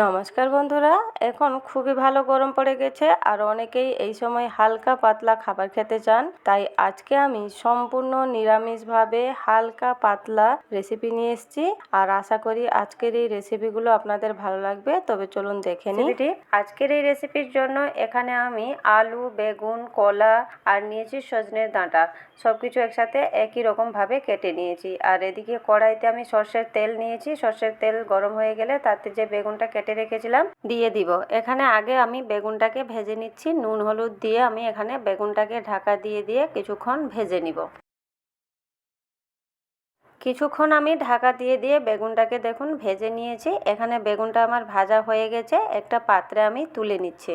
নমস্কার বন্ধুরা, এখন খুবই ভালো গরম পড়ে গেছে আর অনেকেই এই সময় হালকা পাতলা খাবার খেতে চান। তাই আজকে আমি সম্পূর্ণ নিরামিষভাবে হালকা পাতলা রেসিপি নিয়ে এসেছি আর আশা করি আজকের এই রেসিপিগুলো আপনাদের ভালো লাগবে। তবে চলুন দেখে নিই। আজকের এই রেসিপির জন্য এখানে আমি আলু, বেগুন, কলা আর নিয়েছি সজনের ডাঁটা। সব কিছু একসাথে একই রকমভাবে কেটে নিয়েছি। আর এদিকে কড়াইতে আমি সর্ষের তেল নিয়েছি। সর্ষের তেল গরম হয়ে গেলে তাতে যে বেগুনটা কেটে রেখেছিলাম, দিয়ে দিব। এখানে আগে আমি বেগুনটাকে ভেজে নিচ্ছি, নুন, হলুদ দিয়ে আমি এখানে বেগুনটাকে ঢাকা দিয়ে দিয়ে কিছুক্ষণ ভেজে নিব। কিছুক্ষণ আমি ঢাকা দিয়ে দিয়ে বেগুনটাকে দেখুন ভেজে নিয়েছি। এখানে বেগুনটা আমার ভাজা হয়ে গেছে, একটা পাত্রে আমি তুলে নিচ্ছি।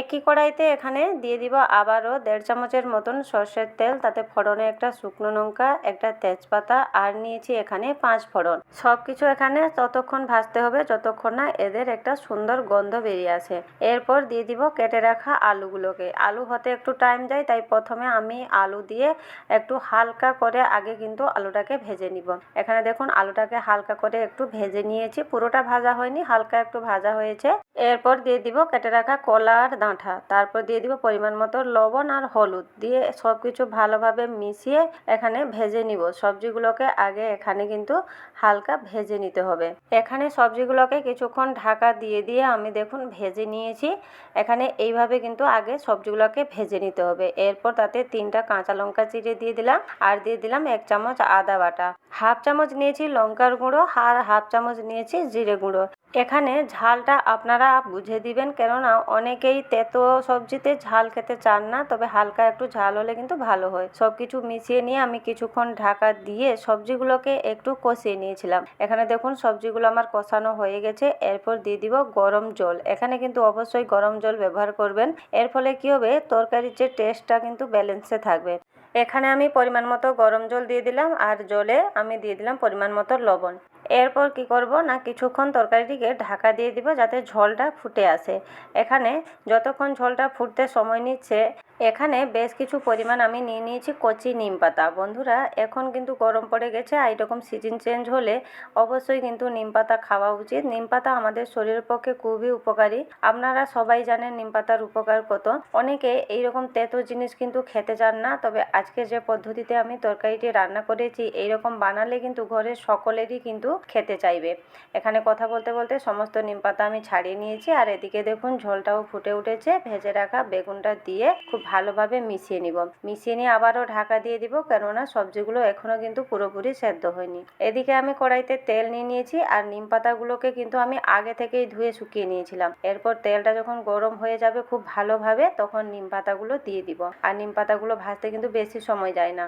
একই কড়াইতে এখানে দিয়ে দিব আবারও দেড় চামচের মতন সর্ষের তেল, তাতে ফোড়নে একটা শুকনো লঙ্কা, একটা তেজপাতা, আর নিয়েছি এখানে পাঁচ ফোড়ন। সব কিছু এখানে ততক্ষণ ভাজতে হবে, যতক্ষণ না এদের একটা সুন্দর গন্ধ বেরিয়ে আসে। এরপর দিয়ে দিব কেটে রাখা আলুগুলোকে। আলু হতে একটু টাইম যায়, তাই প্রথমে আমি আলু দিয়ে একটু হালকা করে আগে কিন্তু আলুটাকে ভেজে নিব। এখানে দেখুন, আলুটাকে হালকা করে একটু ভেজে নিয়েছি। পুরোটা ভাজা হয়নি, হালকা একটু ভাজা হয়েছে। এরপর দিয়ে দিব কেটে রাখা কলা আর ডাঁটা তারপর দিয়ে দিব পরিমাণ মতো লবণ আর হলুদ। দিয়ে সব কিছু ভালোভাবে মিশিয়ে এখানে ভেজে নিব। সবজিগুলোকে আগে এখানে কিন্তু হালকা ভেজে নিতে হবে। এখানে সবজিগুলোকে কিছুক্ষণ ঢাকা দিয়ে দিয়ে আমি দেখুন ভেজে নিয়েছি। এখানে এইভাবে কিন্তু আগে সবজিগুলোকে ভেজে নিতে হবে। এরপর তাতে তিনটা কাঁচা লঙ্কা চিড়ে দিয়ে দিলাম আর দিয়ে দিলাম এক চামচ আদা বাটা। হাফ চামচ নিয়েছি লঙ্কার গুঁড়ো আর হাফ চামচ নিয়েছি জিরে গুঁড়ো। এখানে ঝালটা আপনারা বুঝে দিবেন, কেননা অনেকেই তেতো সবজিতে ঝাল খেতে চান না, তবে হালকা একটু ঝাল হলে কিন্তু ভালো হয়। সব কিছু মিশিয়ে নিয়ে আমি কিছুক্ষণ ঢাকা দিয়ে সবজিগুলোকে একটু কষিয়ে নিয়েছিলাম। এখানে দেখুন, সবজিগুলো আমার কষানো হয়ে গেছে। এরপর দিয়ে দিব গরম জল। এখানে কিন্তু অবশ্যই গরম জল ব্যবহার করবেন। এর ফলে কি হবে? তরকারির যে টেস্টটা কিন্তু ব্যালেন্সে থাকবে। এখানে আমি পরিমাণ মতো গরম জল দিয়ে দিলাম, আর জলে আমি দিয়ে দিলাম পরিমাণ মতো লবণ। এরপর কি করব? না, কিছুক্ষণ তরকারিটিকে ঢাকা দিয়ে দিব যাতে ঝোলটা ফুটে আসে। এখানে যতক্ষণ ঝোলটা ফুটতে সময় নিচ্ছে, এখানে বেশ কিছু পরিমাণ আমি নিয়ে নিয়েছি কচি নিম পাতা। বন্ধুরা, এখন কিন্তু গরম পড়ে গেছে আর এরকম সিজন চেঞ্জ হলে অবশ্যই কিন্তু নিম পাতা খাওয়া উচিত। নিম পাতা আমাদের শরীরের পক্ষে খুবই উপকারী। আপনারা সবাই জানেন নিম পাতার উপকার কত। অনেকে এইরকম তেতো জিনিস কিন্তু খেতে চান না, তবে আজকে যে পদ্ধতিতে আমি তরকারিটি রান্না করেছি, এইরকম বানালে কিন্তু ঘরের সকলেরই কিন্তু খেতে চাইবে। এখানে কথা বলতে বলতে সমস্ত নিম পাতা আমি ছাড়িয়ে নিয়েছি আর এদিকে দেখুন ঝোলটাও ফুটে উঠেছে। ভেজে রাখা বেগুনটা দিয়ে খুব ভালোভাবে মিশিয়ে নিব। মিশিয়ে নিয়ে আবারও ঢাকা দিয়ে দিব কেননা সবজিগুলো এখনও কিন্তু পুরোপুরি সেদ্ধ হয়নি। এদিকে আমি কড়াইতে তেল নিয়ে নিয়েছি আর নিম পাতাগুলোকে কিন্তু আমি আগে থেকেই ধুয়ে শুকিয়ে নিয়েছিলাম। এরপর তেলটা যখন গরম হয়ে যাবে খুব ভালোভাবে তখন নিম পাতাগুলো দিয়ে দিব। আর নিম পাতাগুলো ভাজতে কিন্তু বেশি সময় যায় না।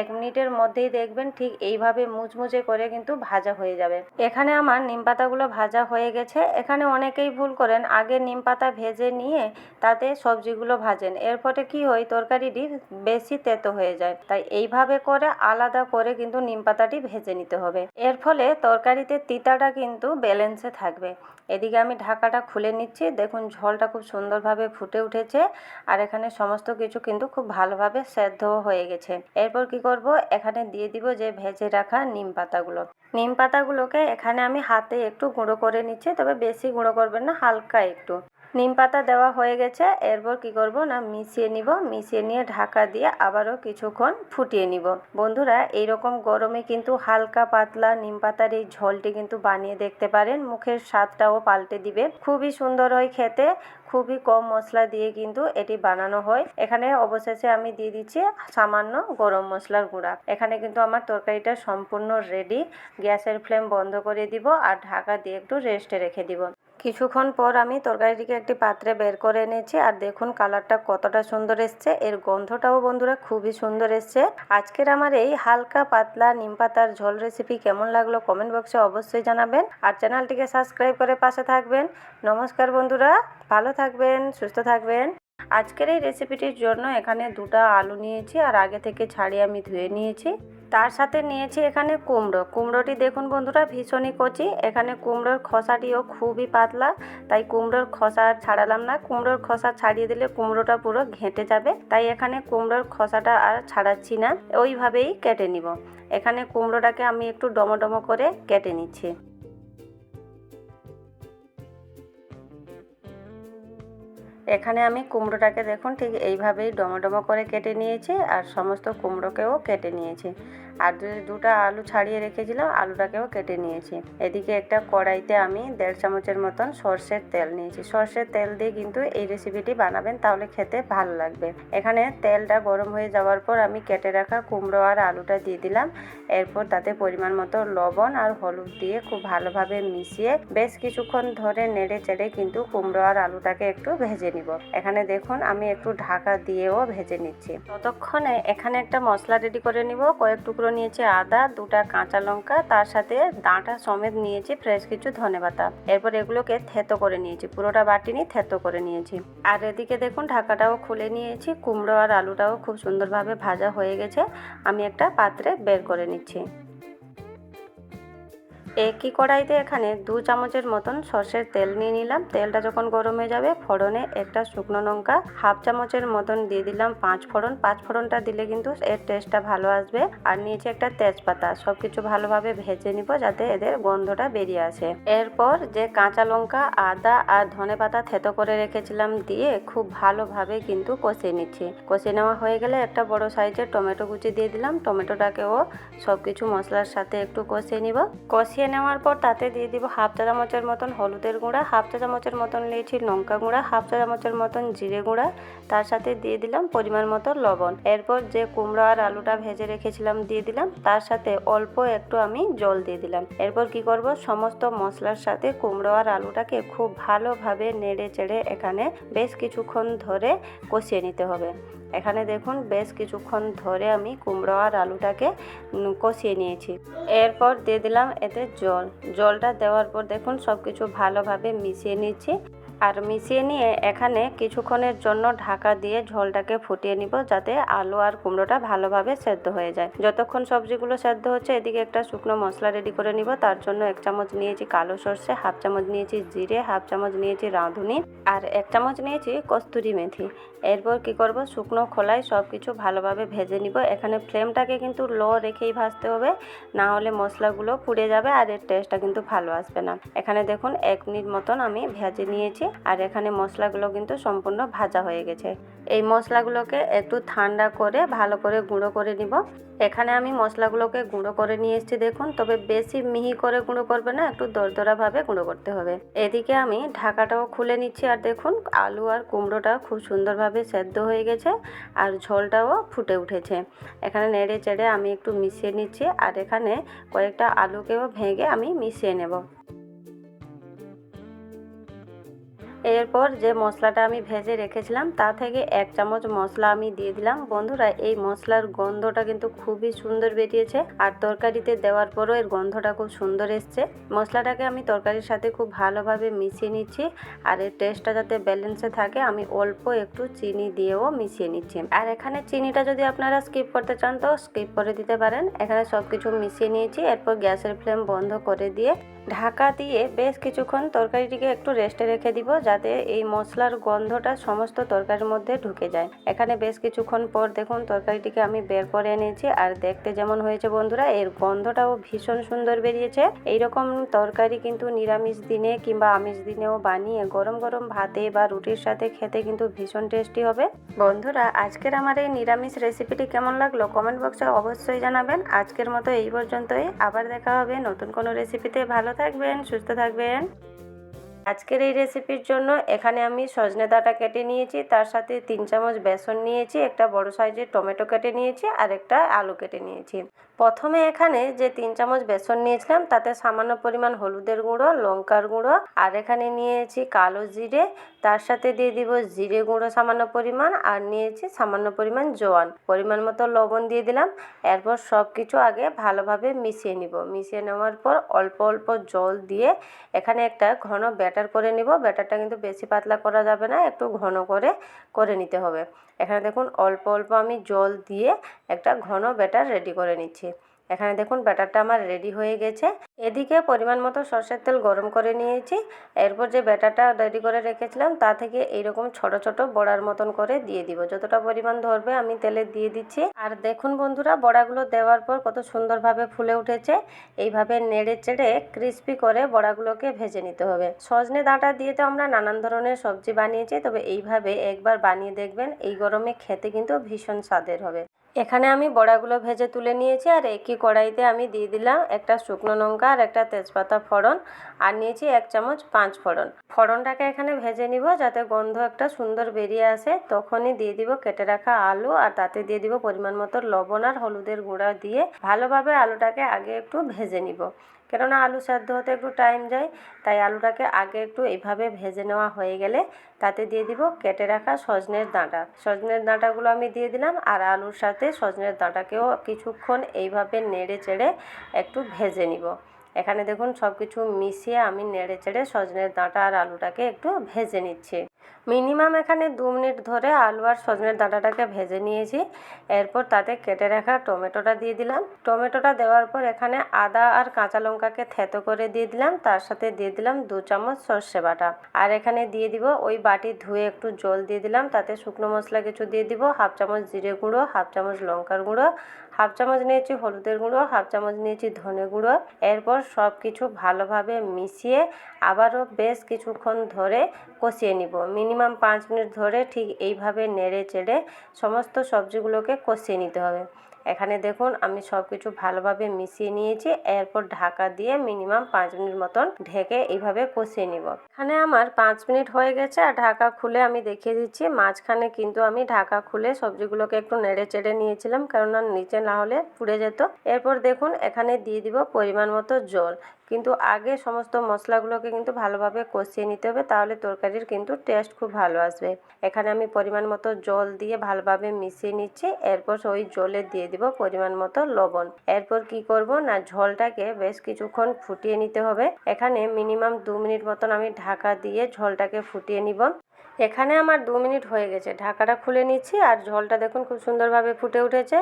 এক মিনিটের মধ্যেই দেখবেন ঠিক এইভাবে মুচমুচে করে কিন্তু ভাজা হয়ে যাবে। এখানে আমার নিম পাতাগুলো ভাজা হয়ে গেছে। এখানে অনেকেই ভুল করেন। আগে নিম পাতা ভেজে নিয়ে তাতে সবজিগুলো ভাজেন। এর ফলে কি হয় তরকারিটি বেশি তেতো হয়ে যায়। তাই এইভাবে করে আলাদা করে কিন্তু নিম পাতাটি ভেজে নিতে হবে। এর ফলে তরকারিতে তিতাটা কিন্তু ব্যালেন্সে থাকবে। এদিকে আমি ঢাকাটা খুলে নিচ্ছি। দেখুন, ঝোলটা খুব সুন্দরভাবে ফুটে উঠেছে। আর এখানে সমস্ত কিছু কিন্তু খুব ভালোভাবে সেদ্ধ হয়ে গেছে। এরপর কি করব? এখানে দিয়ে দিব যে ভেজে রাখা নিম পাতাগুলো। নিম পাতাগুলোকে এখানে আমি হাতে একটু গুঁড়ো করে নিচ্ছি, তবে বেশি গুঁড়ো করবেন না, হালকা একটু। নিম পাতা দেওয়া হয়ে গেছে, এরপর কি করব না, মিশিয়ে নিব, মিশিয়ে নিয়ে ঢাকা দিয়ে আবারও কিছুক্ষণ ফুটিয়ে নিব। বন্ধুরা, এইরকম গরমে কিন্তু হালকা পাতলা নিম পাতার এই ঝোলটি কিন্তু বানিয়ে দেখতে পারেন, মুখের স্বাদটাও পাল্টে দিবে। খুবই সুন্দর হয় খেতে খুবই কম মশলা দিয়ে কিন্তু এটি বানানো হয়। এখানে অবশেষে আমি দিয়ে দিচ্ছি সামান্য গরম মশলার গুঁড়া। এখানে কিন্তু আমার তরকারিটা সম্পূর্ণ রেডি গ্যাসের ফ্লেম বন্ধ করে দিব আর ঢাকা দিয়ে একটু রেস্টে রেখে দিব। কিছুক্ষণ পর আমি তরকারিটিকে একটি পাত্রে বের করে এনেছি আর দেখুন কালারটা কতটা সুন্দর এসছে। এর গন্ধটাও বন্ধুরা খুবই সুন্দর এসছে। আজকের আমার এই হালকা পাতলা নিম পাতার ঝোল রেসিপি কেমন লাগল কমেন্ট বক্সে অবশ্যই জানাবেন। আর চ্যানেলটিকে সাবস্ক্রাইব করে পাশে থাকবেন। নমস্কার বন্ধুরা, ভালো থাকবেন, সুস্থ থাকবেন। আজকের এই রেসিপিটির জন্য এখানে দুটো আলু নিয়েছি আর আগে থেকে ছাড়িয়ে আমি ধুয়ে নিয়েছি। তার সাথে নিয়েছি এখানে কুমড়ো। কুমড়োটি দেখুন বন্ধুরা, ভীষণই কচি। এখানে কুমড়োর খসাটিও খুবই পাতলা, তাই কুমড়োর খোসা ছাড়ালাম না। কুমড়োর খোসা ছাড়িয়ে দিলে কুমড়োটা পুরো ঘেঁটে যাবে, তাই এখানে কুমড়োর খোসাটা আর ছাড়াচ্ছি না। ওইভাবেই কেটে নিব। এখানে কুমড়োটাকে আমি একটু ডমো করে কেটে নিচ্ছি। এখানে আমি কুমড়োটাকে দেখুন ঠিক এইভাবেই ডমো করে কেটে নিয়েছি, আর সমস্ত কুমড়োকেও কেটে নিয়েছি। আর দুটো আলু ছাড়িয়ে রেখেছিলাম, আলুটাকেও কেটে নিয়েছি। এদিকে একটা কড়াইতে আমি দেড় চামচের মতন সর্ষের তেল নিয়েছি। সর্ষের তেল দিয়ে কিন্তু এই রেসিপিটি বানাবেন, তাহলে খেতে ভালো লাগবে। এখানে তেলটা গরম হয়ে যাওয়ার পর আমি কেটে রাখা কুমড়ো আর আলুটা দিয়ে দিলাম। এরপর তাতে পরিমাণ মতো লবণ আর হলুদ দিয়ে খুব ভালোভাবে মিশিয়ে বেশ কিছুক্ষণ ধরে নেড়ে চেড়ে কিন্তু কুমড়ো আর আলুটাকে একটু ভেজে নিব। এখানে দেখুন, আমি একটু ঢাকা দিয়েও ভেজে নিচ্ছি। ততক্ষণে এখানে একটা মশলা রেডি করে নিব, কয়েক টুকরো নিয়েছি আদা, দুটা কাঁচা লঙ্কা, তার সাথে ডাঁটা সমেত নিয়েছি ফ্রেশ কিছু ধনে পাতা। এরপর এগুলোকে থেতো করে নিয়েছি, পুরোটা বাটিনি, থেতো করে নিয়েছি। আর এদিকে দেখুন, ঢাকাটাও খুলে নিয়েছি, কুমড়ো আর আলুটাও খুব সুন্দরভাবে ভাজা হয়ে গেছে। আমি একটা পাত্রে বের করে নিচ্ছি। একই কড়াইতে এখানে দু চামচের মতন সর্ষের তেল নিয়ে নিলাম। তেলটা যখন গরম হয়ে যাবে, ফোড়নে একটা শুকনো লঙ্কা, হাফ চামচের মতন দিয়ে দিলাম পাঁচ ফোড়ন। পাঁচ ফোড়নটা দিলে কিন্তু এর টেস্টটা ভালো আসবে। আর নিয়েছি একটা তেজপাতা সব কিছু ভালোভাবে ভেজে নিব যাতে এদের গন্ধটা বেরিয়ে আসে। এরপর যে কাঁচা লঙ্কা, আদা আর ধনে পাতা থেতো করে রেখেছিলাম দিয়ে খুব ভালোভাবে কিন্তু কষিয়ে নিচ্ছি। কষিয়ে নেওয়া হয়ে গেলে একটা বড় সাইজের টমেটো কুচি দিয়ে দিলাম। টমেটোটাকেও সব কিছু মশলার সাথে একটু কষিয়ে নিব। কষিয়ে কষিয়ে নেওয়ার পর তাতে দিয়ে দিব হাফ চা চামচের মতন হলুদের গুঁড়া, হাফ চা চামচের মতন নিয়েছি লঙ্কা গুঁড়া, হাফ চা চামচের মতন জিরে গুঁড়া, তার সাথে দিয়ে দিলাম পরিমাণ মতো লবণ। এরপর যে কুমড়ো আর আলুটা ভেজে রেখেছিলাম দিয়ে দিলাম, তার সাথে অল্প একটু আমি জল দিয়ে দিলাম। এরপর কি করব? সমস্ত মশলার সাথে কুমড়ো আর আলুটাকে খুব ভালোভাবে নেড়ে চেড়ে এখানে বেশ কিছুক্ষণ ধরে কষিয়ে নিতে হবে। এখানে দেখুন বেশ কিছুক্ষণ ধরে আমি কুমড়ো আর আলুটাকে কষিয়ে নিয়েছি। এরপর দিয়ে দিলাম এতে জল। জলটা দেওয়ার পর দেখুন সব কিছু ভালোভাবে মিশিয়ে নিচ্ছি। আর মিশিয়ে নিয়ে এখানে কিছুক্ষণের জন্য ঢাকা দিয়ে ঝোলটাকে ফুটিয়ে নিব যাতে আলু আর কুমড়োটা ভালোভাবে সেদ্ধ হয়ে যায়। যতক্ষণ সবজিগুলো সেদ্ধ হচ্ছে, এদিকে একটা শুকনো মশলা রেডি করে নিব। তার জন্য এক চামচ নিয়েছি কালো সর্ষে, হাফ চামচ নিয়েছি জিরে, হাফ চামচ নিয়েছি রাঁধুনি, আর এক চামচ নিয়েছি কস্তুরি মেথি। এরপর কি করব? শুকনো খোলায় সব কিছু ভালোভাবে ভেজে নিব। এখানে ফ্লেমটাকে কিন্তু লো রেখেই ভাজতে হবে। না হলে মশলাগুলো পুড়ে যাবে আর এর টেস্টটা কিন্তু ভালো আসবে না। এখানে দেখুন, এক মিনিট মতন আমি ভেজে নিয়েছি আর এখানে মশলাগুলো কিন্তু সম্পূর্ণ ভাজা হয়ে গেছে। এই মশলাগুলোকে একটু ঠান্ডা করে, ভালো করে গুঁড়ো করে নিব। এখানে আমি মশলাগুলোকে গুঁড়ো করে নিয়ে এসেছি দেখুন, তবে বেশি মিহি করে গুঁড়ো করবে না, একটু দরদরাভাবে গুঁড়ো করতে হবে। এদিকে আমি ঢাকাটাও খুলে নিচ্ছি আর দেখুন, আলু আর কুমড়োটা খুব সুন্দরভাবে সেদ্ধ হয়ে গেছে আর ঝোলটাও ফুটে উঠেছে। এখানে নেড়ে চেড়ে আমি একটু মিশিয়ে নিচ্ছি আর এখানে কয়েকটা আলুকেও ভেঙে আমি মিশিয়ে নেব। এরপর যে মশলাটা আমি ভেজে রেখেছিলাম, তা থেকে এক চামচ মশলা আমি দিয়ে দিলাম। বন্ধুরা, এই মশলার গন্ধটা কিন্তু খুবই সুন্দর বেরিয়েছে আর তরকারিতে দেওয়ার পরও এর গন্ধটা খুব সুন্দর এসছে। মশলাটাকে আমি তরকারির সাথে খুব ভালোভাবে মিশিয়ে নিচ্ছি আর এর টেস্টটা যাতে ব্যালেন্সে থাকে, আমি অল্প একটু চিনি দিয়েও মিশিয়ে নিচ্ছি। আর এখানে চিনিটা যদি আপনারা স্কিপ করতে চান, তো স্কিপ করে দিতে পারেন। এখানে সব কিছু মিশিয়ে নিয়েছি, এরপর গ্যাসের ফ্লেম বন্ধ করে দিয়ে ঢাকা দিয়ে বেশ কিছুক্ষণ তরকারিটিকে একটু রেস্টে রেখে দিব যাতে এই মশলার গন্ধটা সমস্ত তরকারির মধ্যে ঢুকে যায়। এখানে বেশ কিছুক্ষণ পর দেখুন তরকারিটিকে আমি বের করে এনেছি আর দেখতে যেমন হয়েছে বন্ধুরা, এর গন্ধটাও ভীষণ সুন্দর বেরিয়েছে। এইরকম তরকারি কিন্তু নিরামিষ দিনে কিংবা আমিষ দিনেও বানিয়ে গরম গরম ভাতে বা রুটির সাথে খেতে কিন্তু ভীষণ টেস্টি হবে। বন্ধুরা, আজকের আমার এই নিরামিষ রেসিপিটি কেমন লাগল কমেন্ট বক্সে অবশ্যই জানাবেন। আজকের মতো এই পর্যন্তই। আবার দেখা হবে নতুন কোনো রেসিপিতে ভালো থাকবেন সুস্থ থাকবেন। আজকের এই রেসিপির জন্য এখানে আমি সজনে ডাঁটা কেটে নিয়েছি, তার সাথে তিন চামচ বেসন নিয়েছি, একটা বড় সাইজের টমেটো কেটে নিয়েছি আর একটা আলু কেটে নিয়েছি। প্রথমে এখানে যে তিন চামচ বেসন নিয়েছিলাম, তাতে সামান্য পরিমাণ হলুদের গুঁড়ো, লঙ্কার গুঁড়ো আর এখানে নিয়েছি কালো জিরে, তার সাথে দিয়ে দিব জিরে গুঁড়ো সামান্য পরিমাণ আর নিয়েছি সামান্য পরিমাণ জোয়ান। পরিমাণ মতো লবণ দিয়ে দিলাম, এরপর সব কিছু আগে ভালোভাবে মিশিয়ে নিব। মিশিয়ে নেওয়ার পর অল্প অল্প জল দিয়ে এখানে একটা ঘন ব্যাটার ব্যাটার করে নিব। ব্যাটারটা কিন্তু বেশি পাতলা করা যাবে না, একটু ঘন করে করে নিতে হবে। এখানে দেখুন, অল্প অল্প আমি জল দিয়ে একটা ঘন ব্যাটার রেডি করে নিচ্ছি। এখানে দেখুন ব্যাটারটা আমার রেডি হয়ে গেছে। এদিকে পরিমাণ মতো সর্ষের তেল গরম করে নিয়েছি। এরপর যে ব্যাটারটা রেডি করে রেখেছিলাম, তা থেকে এইরকম ছোট ছোট বড়ার মতন করে দিয়ে দিব। যতটা পরিমাণ ধরবে আমি তেলে দিয়ে দিচ্ছি। আর দেখুন বন্ধুরা, বড়াগুলো দেওয়ার পর কত সুন্দরভাবে ফুলে উঠেছে। এইভাবে নেড়ে চেড়ে ক্রিস্পি করে বড়াগুলোকে ভেজে নিতে হবে। সজনে ডাঁটা দিয়ে তো আমরা নানান ধরনের সবজি বানিয়েছি, তবে এইভাবে একবার বানিয়ে দেখবেন, এই গরমে খেতে কিন্তু ভীষণ স্বাদের হবে। এখানে আমি বড়াগুলো ভেজে তুলে নিয়েছি আর একই কড়াইতে আমি দিয়ে দিলাম একটা শুকনো লঙ্কা আর একটা তেজপাতা ফোড়ন আর নিয়েছি এক চামচ পাঁচ ফোড়ন। ফোড়নটাকে এখানে ভেজে নিব যাতে গন্ধ একটা সুন্দর বেরিয়ে আসে। তখনই দিয়ে দিব কেটে রাখা আলু আর তাতে দিয়ে দিব পরিমাণ মতো লবণ আর হলুদের গুঁড়া দিয়ে ভালোভাবে আলুটাকে আগে একটু ভেজে নিব। কেননা আলু সেদ্ধ হতে একটু টাইম যায়, তাই আলুটাকে আগে একটু এইভাবে ভেজে নেওয়া হয়ে গেলে তাতে দিয়ে দিব কেটে রাখা সজনের ডাঁটা। সজনের ডাঁটাগুলো আমি দিয়ে দিলাম আর আলুর সাথে সজনের ডাঁটাকেও কিছুক্ষণ এইভাবে নেড়ে চেড়ে একটু ভেজে নিব। এখানে দেখুন সব কিছু মিশিয়ে আমি নেড়ে চেড়ে সজনের ডাঁটা আর আলুটাকে একটু ভেজে নিচ্ছি। মিনিমাম এখানে দু মিনিট ধরে আলু আর সজনের ডাঁটাটাকে ভেজে নিয়েছি। এরপর তাতে কেটে রাখা টমেটোটা দিয়ে দিলাম। টমেটোটা দেওয়ার পর এখানে আদা আর কাঁচা লঙ্কাকে থেতো করে দিয়ে দিলাম। তার সাথে দিয়ে দিলাম দু চামচ সর্ষে বাটা। আর এখানে দিয়ে দিব ওই বাটি ধুয়ে একটু জল দিয়ে দিলাম। তাতে শুকনো মশলা কিছু দিয়ে দিব। হাফ চামচ জিরে গুঁড়ো, হাফ চামচ লঙ্কার গুঁড়ো, হাফ চামচ নিয়েছি হলুদের গুঁড়ো, হাফ চামচ নিয়েছি ধনে গুঁড়ো। এরপর সব কিছু ভালোভাবে মিশিয়ে আবারও বেশ কিছুক্ষণ ধরে কষিয়ে নিব। মিনিমাম পাঁচ মিনিট ধরে ঠিক এইভাবে নেড়ে চেড়ে সমস্ত সবজিগুলোকে কষিয়ে নিতে হবে। এখানে দেখুন, আমি সব কিছু ভালোভাবে মিশিয়ে নিয়েছি। এরপর ঢাকা দিয়ে মিনিমাম পাঁচ মিনিট মতন ঢেকে এইভাবে কষিয়ে নিব। এখানে আমার পাঁচ মিনিট হয়ে গেছে আর ঢাকা খুলে আমি দেখিয়ে দিচ্ছি। মাঝখানে কিন্তু আমি ঢাকা খুলে সবজিগুলোকে একটু নেড়ে চেড়ে নিয়েছিলাম, কেননা নিচে না হলে পুড়ে যেত। এরপর দেখুন, এখানে দিয়ে দিব পরিমাণ মতো জল। কিন্তু আগে সমস্ত মশলাগুলোকে কিন্তু ভালোভাবে কষিয়ে নিতে হবে, তাহলে তরকারির কিন্তু টেস্ট খুব ভালো আসবে। এখানে আমি পরিমাণ মতো জল দিয়ে ভালোভাবে মিশিয়ে নিচ্ছি। এরপর ওই জলে দিয়ে দিব পরিমাণ মতো লবণ। এরপর কি করব না, ঝোলটাকে বেশ কিছুক্ষণ ফুটিয়ে নিতে হবে। এখানে মিনিমাম দু মিনিট মতন আমি ঢাকা দিয়ে ঝোলটাকে ফুটিয়ে নিব। এখানে আমার দু মিনিট হয়ে গেছে। ঢাকাটা খুলে নিচ্ছি আর ঝোলটা দেখুন খুব সুন্দরভাবে ফুটে উঠেছে।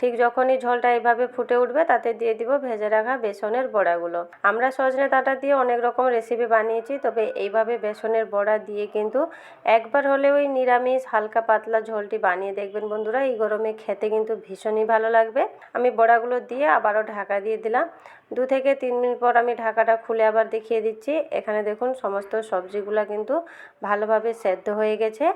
ঠিক যখনই ঝোলটা এইভাবে ফুটে উঠবে, তাতে দিয়ে দিব ভেজে রাখা বেসনের বড়াগুলো। আমরা সজনে ডাঁটা দিয়ে অনেক রকম রেসিপি বানিয়েছি, তবে এইভাবে বেসনের বড়া দিয়ে কিন্তু একবার হলে ওই নিরামিষ হালকা পাতলা ঝোলটি বানিয়ে দেখবেন বন্ধুরা, এই গরমে খেতে কিন্তু ভীষণই ভালো লাগবে। আমি বড়াগুলো দিয়ে আবারও ঢাকা দিয়ে দিলাম। দু থেকে তিন মিনিট পর আমি ঢাকাটা খুলে আবার দেখিয়ে দিচ্ছি। এখানে দেখুন সমস্ত সবজিগুলা কিন্তু ভালোভাবে সেদ্ধ হয়ে গেছে।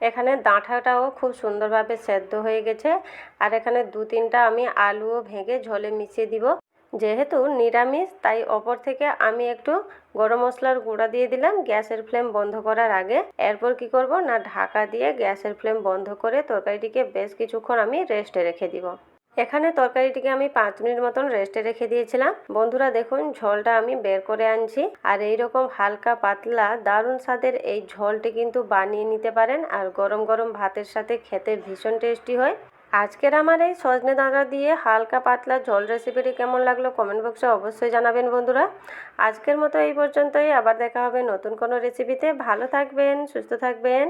এখানে ডাঁটাটাও খুব সুন্দরভাবে সেদ্ধ হয়ে গেছে। আর এখানে দু তিনটা আমি আলুও ভেঙে ঝোলে মিশিয়ে দিব। যেহেতু নিরামিষ, তাই ওপর থেকে আমি একটু গরম মশলার গুঁড়া দিয়ে দিলাম গ্যাসের ফ্লেম বন্ধ করার আগে। এরপর কি করব? না, ঢাকা দিয়ে গ্যাসের ফ্লেম বন্ধ করে তরকারিটিকে বেশ কিছুক্ষণ আমি রেস্টে রেখে দিব। এখানে তরকারিটিকে আমি পাঁচ মিনিট মতন রেস্টে রেখে দিয়েছিলাম। বন্ধুরা দেখুন, ঝোলটা আমি বের করে আনছি। আর এই রকম হালকা পাতলা দারুণ স্বাদের এই ঝোলটি কিন্তু বানিয়ে নিতে পারেন আর গরম গরম ভাতের সাথে খেতে ভীষণ টেস্টি হয়। আজকের আমার এই সজনে দাঁড়া দিয়ে হালকা পাতলা ঝোল রেসিপিটি কেমন লাগল কমেন্ট বক্সে অবশ্যই জানাবেন বন্ধুরা। আজকের মতো এই পর্যন্তই। আবার দেখা হবে নতুন কোনো রেসিপিতে ভালো থাকবেন, সুস্থ থাকবেন।